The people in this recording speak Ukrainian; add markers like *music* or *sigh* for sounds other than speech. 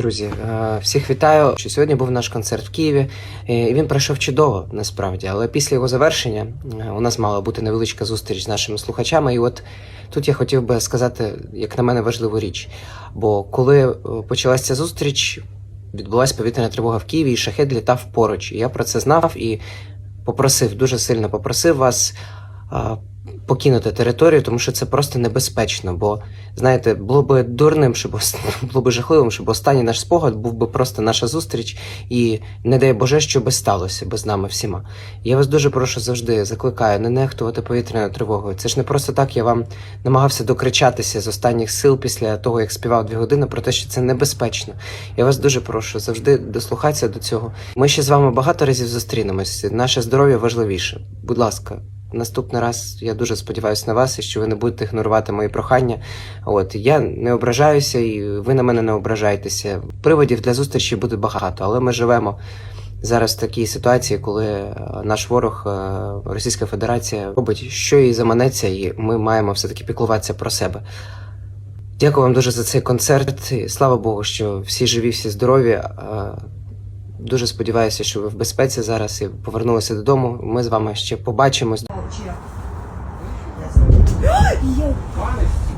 Друзі, е, всіх вітаю. Що сьогодні був наш концерт в Києві, е, і він пройшов чудово насправді. Але після його завершення е, у нас мала бути невеличка зустріч з нашими слухачами. І от тут я хотів би сказати, як на мене, важливу річ. Бо коли почалася ця зустріч, відбулася повітряна тривога в Києві, і шахет літав поруч. І я про це знав і попросив, дуже сильно попросив вас. Покинути територію, тому що це просто небезпечно. Бо знаєте, було би дурним, щоб *laughs* було би жахливим, щоб останній наш спогад був би просто наша зустріч, і не дай Боже, що би сталося би з нами всіма. Я вас дуже прошу завжди закликаю не нехтувати повітряною тривогою. Це ж не просто так. Я вам намагався докричатися з останніх сил після того, як співав дві години, про те, що це небезпечно. Я вас дуже прошу завжди дослухатися до цього. Ми ще з вами багато разів зустрінемось. Наше здоров'я важливіше. Будь ласка. Наступний раз я дуже сподіваюся на вас і що ви не будете ігнорувати мої прохання. От я не ображаюся, і ви на мене не ображаєтеся. Приводів для зустрічі буде багато, але ми живемо зараз в такій ситуації, коли е, наш ворог, е, Російська Федерація, робить що їй заманеться, і ми маємо все таки піклуватися про себе. Дякую вам дуже за цей концерт. Слава Богу, що всі живі, всі здорові. Дуже сподіваюся, що ви в безпеці зараз і повернулися додому. Ми з вами ще побачимось. *gasps*